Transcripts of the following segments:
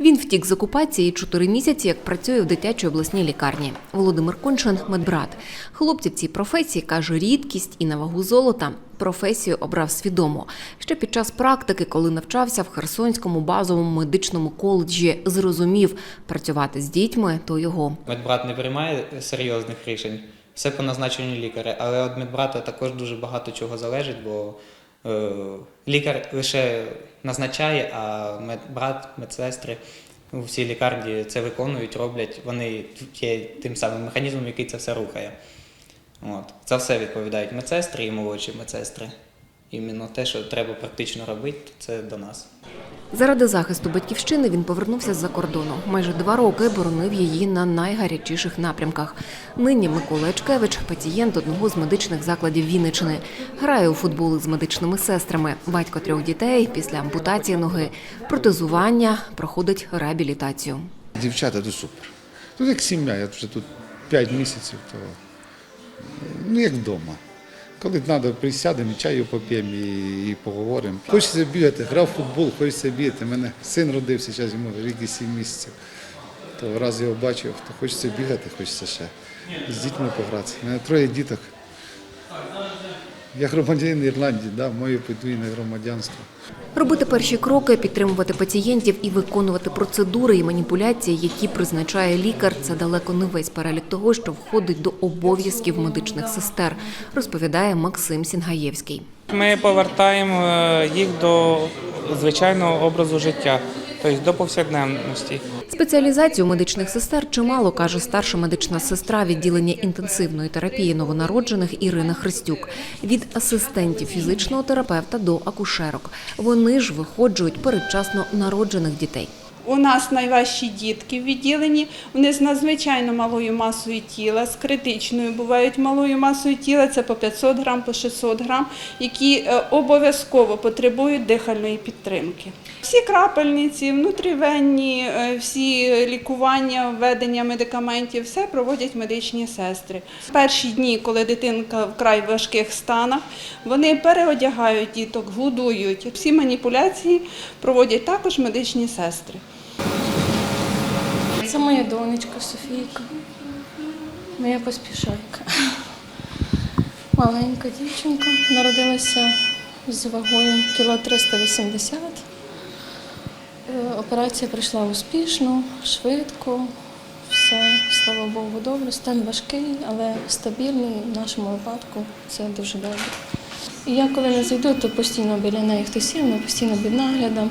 Він втік з окупації чотири місяці, як працює в дитячій обласній лікарні. Володимир Кончин – медбрат. Хлопці в цій професії, каже, рідкість і на вагу золота. Професію обрав свідомо. Ще під час практики, коли навчався в Херсонському базовому медичному коледжі, зрозумів – працювати з дітьми – то його. Медбрат не приймає серйозних рішень, все по назначенню лікаря. Але від медбрата також дуже багато чого залежить, бо лікар лише назначає, а медбрат, медсестри у всій лікарні це виконують, роблять. Вони є тим самим механізмом, який це все рухає. От. За все відповідають медсестри і молодші медсестри. Іменно те, що треба практично робити, це до нас. Заради захисту батьківщини він повернувся з-за кордону. Майже два роки боронив її на найгарячіших напрямках. Нині Микола Ечкевич – пацієнт одного з медичних закладів Вінничини. Грає у футбол з медичними сестрами. Батько трьох дітей після ампутації ноги, протезування, проходить реабілітацію. Дівчата то супер. Тут як сім'я, я вже тут 5 місяців, то ну як вдома. Коли треба, присядемо, чаю поп'ємо і, поговоримо. Хочеться бігати, грав в футбол, хочеться бігати. У мене син родився, зараз йому рік і 7 місяців. То раз його бачив, то хочеться бігати, хочеться ще. З дітьми погратися. У мене троє діток. Я громадянин Ірландії, да, моє подвійне громадянство. Робити перші кроки, підтримувати пацієнтів і виконувати процедури і маніпуляції, які призначає лікар, це далеко не весь перелік того, що входить до обов'язків медичних сестер, розповідає Максим Сінгаєвський. Ми повертаємо е, їх до звичайного образу життя, тобто до повсякденності. Спеціалізацію медичних сестер чимало, каже старша медична сестра відділення інтенсивної терапії новонароджених Ірина Христюк. Від асистентів фізичного терапевта до акушерок. Вони ж виходжують передчасно народжених дітей. У нас найважчі дітки в відділенні. Вони з надзвичайно малою масою тіла, з критичною бувають малою масою тіла, це по 500 грам, по 600 грам, які е, обов'язково потребують дихальної підтримки. Всі крапельниці, внутрівенні, е, всі лікування, введення медикаментів, все проводять медичні сестри. В перші дні, коли дитинка в край важких станах, вони переодягають діток, годують. Всі маніпуляції проводять також медичні сестри. Це моя донечка Софійка, моя поспішайка. Маленька дівчинка, народилася з вагою кіло 380. Е, Операція пройшла успішно, швидко, все, слава Богу, добре. Стан важкий, але стабільний. В нашому випадку це дуже добре. І я коли не зайду, то постійно біля неї хтось є, постійно під наглядом.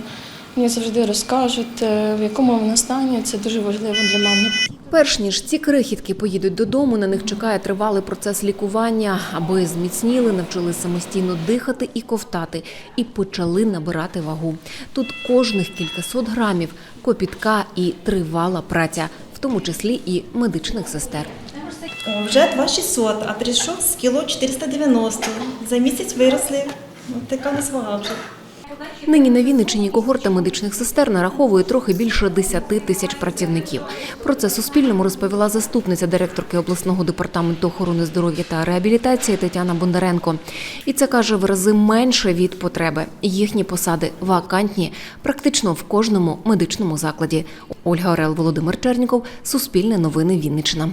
Мені завжди розкажуть, е, в якому вона стані. Це дуже важливо для мами. Перш ніж ці крихітки поїдуть додому, на них чекає тривалий процес лікування, аби зміцніли, навчили самостійно дихати і ковтати, і почали набирати вагу. Тут кожних кількасот грамів копітка і тривала праця, в тому числі і медичних сестер. Вже 2600, а прийшов з кіло 490. За місяць виросли. От така у нас вага вже. Нині на Вінниччині когорта медичних сестер нараховує трохи більше 10 тисяч працівників. Про це Суспільному розповіла заступниця директорки обласного департаменту охорони здоров'я та реабілітації Тетяна Бондаренко. І це каже в рази менше від потреби. Їхні посади вакантні практично в кожному медичному закладі. Ольга Орел, Володимир Черніков, Суспільне новини Вінниччина.